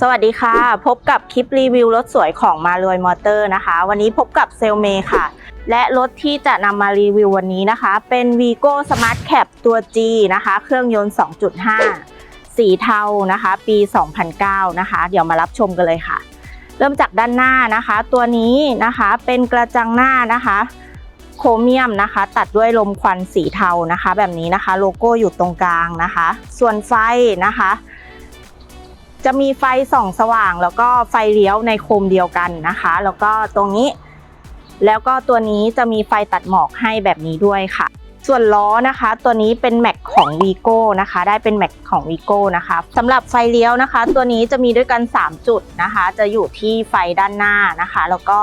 สวัสดีค่ะ พบกับคลิปรีวิวรถสวยของมารวยมอเตอร์นะคะ วันนี้พบกับเซลเมค่ะ และรถที่จะนำมารีวิววันนี้นะคะ เป็น Vigo Smart Cap ตัว G นะคะ เครื่องยนต์ 2.5 สีเทานะคะ ปี 2009 นะคะ เดี๋ยวมารับชมกันเลยค่ะ เริ่มจากด้านหน้านะคะ ตัวนี้นะคะเป็นกระจังหน้านะคะโครเมียมนะคะ ตัดด้วยลมควันสีเทานะคะ แบบนี้นะคะ โลโก้อยู่ตรงกลางนะคะ ส่วนไฟนะคะ จะมีไฟส่องสว่าง แล้วก็ไฟเลี้ยวในโคมเดียวกันนะคะ แล้วก็ตรงนี้ แล้วก็ตัวนี้จะมีไฟตัดหมอกให้แบบนี้ด้วยค่ะ ส่วนล้อนะคะ ตัวนี้เป็นแม็กของ Vigo นะคะ ได้เป็นแม็กของ Vigo นะคะสำหรับไฟเลี้ยวนะคะ ตัวนี้จะมีด้วยกัน 3 จุดนะคะ จะอยู่ที่ไฟด้านหน้านะคะ แล้วก็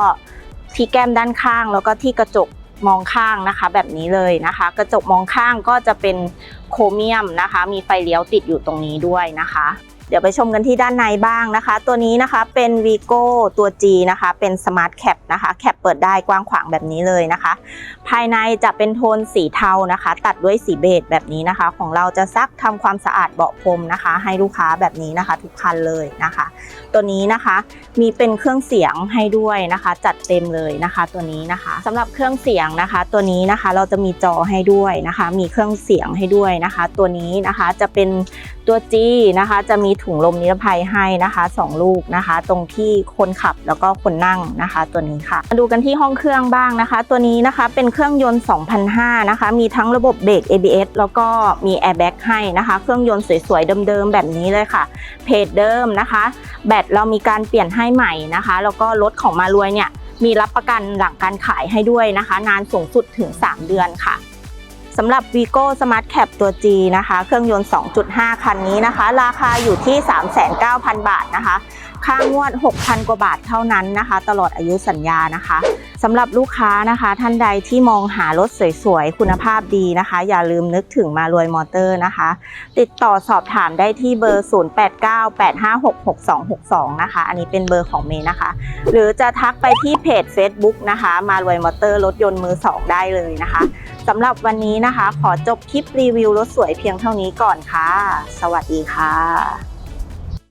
ที่แก้มด้านข้าง แล้วก็ที่กระจกมองข้างนะคะ แบบนี้เลยนะคะ กระจกมองข้างก็จะเป็นโครเมียมนะคะ มีไฟเลี้ยวติดอยู่ตรงนี้ด้วยนะคะ เดี๋ยวไปชมกันที่ด้านในบ้างนะคะ ตัวนี้นะคะเป็น Vigo ตัว G นะคะ เป็น Smart Cap นะคะแคปเปิดได้กว้างขวางแบบนี้เลยนะคะ ภายในจะเป็นโทนสีเทานะคะ ตัดด้วยสีเบจแบบนี้นะคะ ของเราจะซักทำความสะอาดเบาะพรมนะคะ ให้ลูกค้าแบบนี้นะคะ ทุกคันเลยนะคะ ตัวนี้นะคะมีเป็นเครื่องเสียงให้ด้วยนะคะ จัดเต็มเลยนะคะ ตัวนี้นะคะสำหรับเครื่องเสียงนะคะ ตัวนี้นะคะเราจะมีจอให้ด้วยนะคะ มีเครื่องเสียงให้ด้วยนะคะ ตัวนี้นะคะจะเป็น ตัว G นะคะ จะมีถุงลมนิรภัยให้นะคะสองลูกนะคะ ตรงที่คนขับแล้วก็คนนั่งนะคะ ตัวนี้ค่ะมาดูกันที่ห้องเครื่องบ้างนะคะ ตัวนี้นะคะเป็นเครื่องยนต์2005นะคะ มีทั้งระบบเบรก ABS แล้วก็มีแอร์แบ็กให้นะคะ เครื่องยนต์สวยๆเดิมๆแบบนี้เลยค่ะ เพจเดิมนะคะ แบตเรามีการเปลี่ยนให้ใหม่นะคะ แล้วก็รถของมารวยเนี่ยมีรับประกันหลังการขายให้ด้วยนะคะ นานสูงสุดถึง 3 เดือนค่ะ สำหรับ Vigo Smart Cap ตัว G นะคะ เครื่องยนต์ 2.5 คันนี้นะคะ ราคาอยู่ที่ 3,900บาทนะคะ ค่างวด 6,000 กว่าบาทเท่านั้นนะคะ ตลอดอายุสัญญานะคะ สำหรับลูกค้านะคะท่านใดที่มองหารถสวยๆ คุณภาพดีนะคะ อย่าลืมนึกถึงมารวยมอเตอร์นะคะ ติดต่อสอบถามได้ที่เบอร์ 0898566262 นะคะ อันนี้เป็นเบอร์ของเมย์นะคะ หรือจะทักไปที่เพจ Facebook นะคะ มารวยมอเตอร์รถยนต์มือ 2 ได้เลยนะคะสำหรับวันนี้นะคะ ขอจบคลิปรีวิวรถสวยเพียงเท่านี้ก่อนค่ะ สวัสดีค่ะ